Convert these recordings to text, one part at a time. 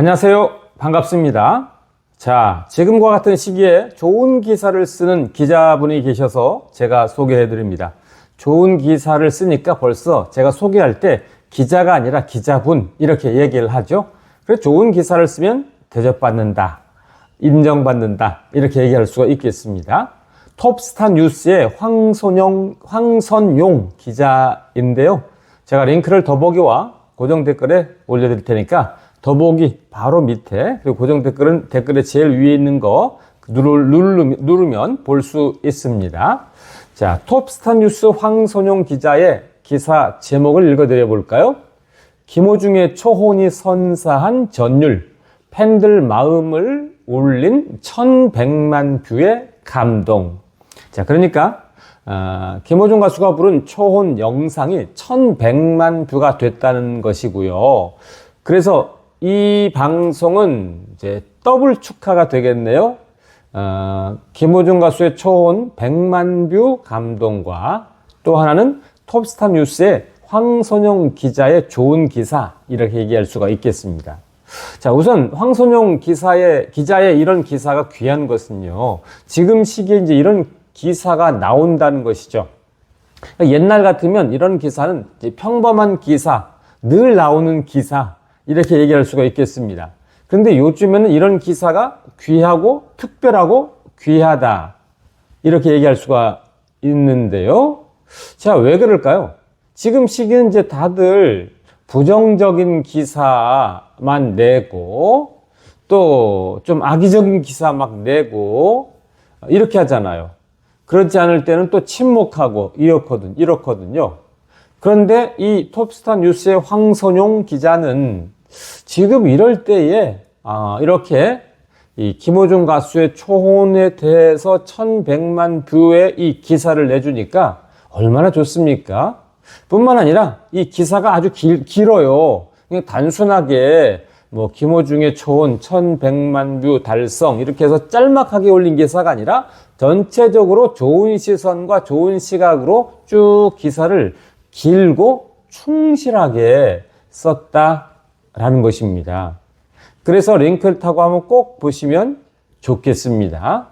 안녕하세요. 반갑습니다. 자, 지금과 같은 시기에 좋은 기사를 쓰는 기자분이 계셔서 제가 소개해 드립니다. 좋은 기사를 쓰니까 벌써 제가 소개할 때 기자가 아니라 기자분 이렇게 얘기를 하죠. 그래서 좋은 기사를 쓰면 대접받는다, 인정받는다 이렇게 얘기할 수가 있겠습니다. 톱스타 뉴스의 황선용, 황선용 기자인데요. 제가 링크를 더보기와 고정 댓글에 올려드릴 테니까 더보기 바로 밑에 그리고 고정 댓글은 댓글의 제일 위에 있는 거 누르, 누르 면 볼 수 있습니다. 자, 톱스타 뉴스 황선용 기자의 기사 제목을 읽어드려 볼까요? 김호중의 초혼이 선사한 전율, 팬들 마음을 울린 1100만 뷰의 감동. 자, 그러니까 어, 김호중 가수가 부른 초혼 영상이 1100만 뷰가 됐다는 것이고요. 그래서 이 방송은 이제 더블 축하가 되겠네요. 어, 김호중 가수의 초혼 100만 뷰 감동과 또 하나는 톱스타 뉴스의 황선영 기자의 좋은 기사 이렇게 얘기할 수가 있겠습니다. 자, 우선 황선용 기사의 기자의 이런 기사가 귀한 것은요. 지금 시기에 이제 이런 기사가 나온다는 것이죠. 그러니까 옛날 같으면 이런 기사는 평범한 기사, 늘 나오는 기사 이렇게 얘기할 수가 있겠습니다. 그런데 요즘에는 이런 기사가 귀하고 특별하고 귀하다 이렇게 얘기할 수가 있는데요. 자, 왜 그럴까요? 지금 시기는 이제 다들 부정적인 기사만 내고 또 좀 악의적인 기사 막 내고 이렇게 하잖아요. 그렇지 않을 때는 또 침묵하고 이렇거든, 이렇거든요. 그런데 이 톱스타 뉴스의 황선용 기자는 지금 이럴 때에 아, 이렇게 이 김호중 가수의 초혼에 대해서 1100만 뷰의 이 기사를 내주니까 얼마나 좋습니까? 뿐만 아니라 이 기사가 아주 길, 길어요. 그냥 단순하게 뭐 김호중의 초혼 1100만 뷰 달성 이렇게 해서 짤막하게 올린 기사가 아니라 전체적으로 좋은 시선과 좋은 시각으로 쭉 기사를 길고 충실하게 썼다 라는 것입니다. 그래서 링크를 타고 한번 꼭 보시면 좋겠습니다.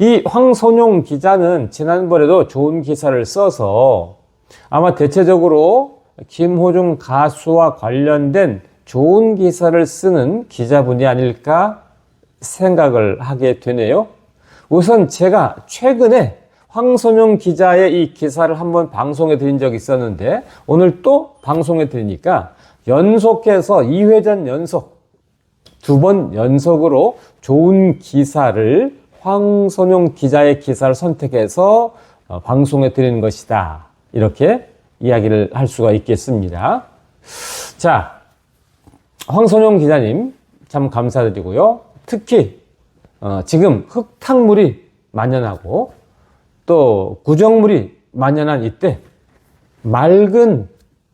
이 황선용 기자는 지난번에도 좋은 기사를 써서 아마 대체적으로 김호중 가수와 관련된 좋은 기사를 쓰는 기자분이 아닐까 생각을 하게 되네요. 우선 제가 최근에 황선용 기자의 이 기사를 한번 방송해 드린 적이 있었는데 오늘 또 방송해 드리니까 연속해서 2회전 연속 두 번 연속으로 좋은 기사를 황선용 기자의 기사를 선택해서 어, 방송해 드리는 것이다. 이렇게 이야기를 할 수가 있겠습니다. 자, 황선용 기자님 참 감사드리고요. 특히 어, 지금 흙탕물이 만연하고 또 구정물이 만연한 이때 맑은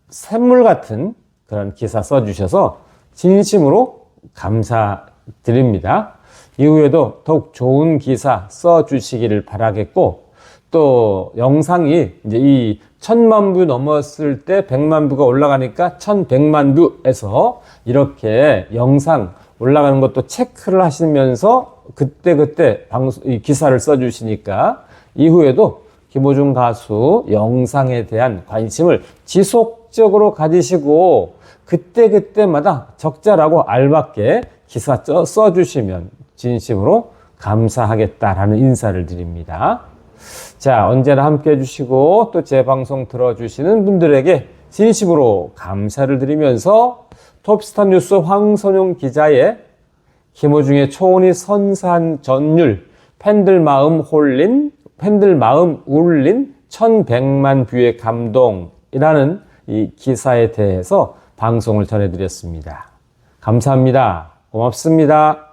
샘물 같은 그런 기사 써주셔서 진심으로 감사드립니다. 이후에도 더욱 좋은 기사 써주시기를 바라겠고 또 영상이 이제 이 천만 뷰 넘었을 때 백만 뷰가 올라가니까 천백만 뷰에서 이렇게 영상 올라가는 것도 체크를 하시면서 그때그때 이 기사를 써주시니까 이후에도 김호중 가수 영상에 대한 관심을 지속적으로 가지시고 그때그때마다 적절하고 알맞게 기사 써주시면 진심으로 감사하겠다라는 인사를 드립니다. 자, 언제나 함께 해주시고 또 제 방송 들어주시는 분들에게 진심으로 감사를 드리면서 톱스타 뉴스 황선용 기자의 김호중의 초혼이 선사한 전율, 팬들 마음 홀린, 팬들 마음 울린 1100만 뷰의 감동이라는 이 기사에 대해서 방송을 전해드렸습니다. 감사합니다. 고맙습니다.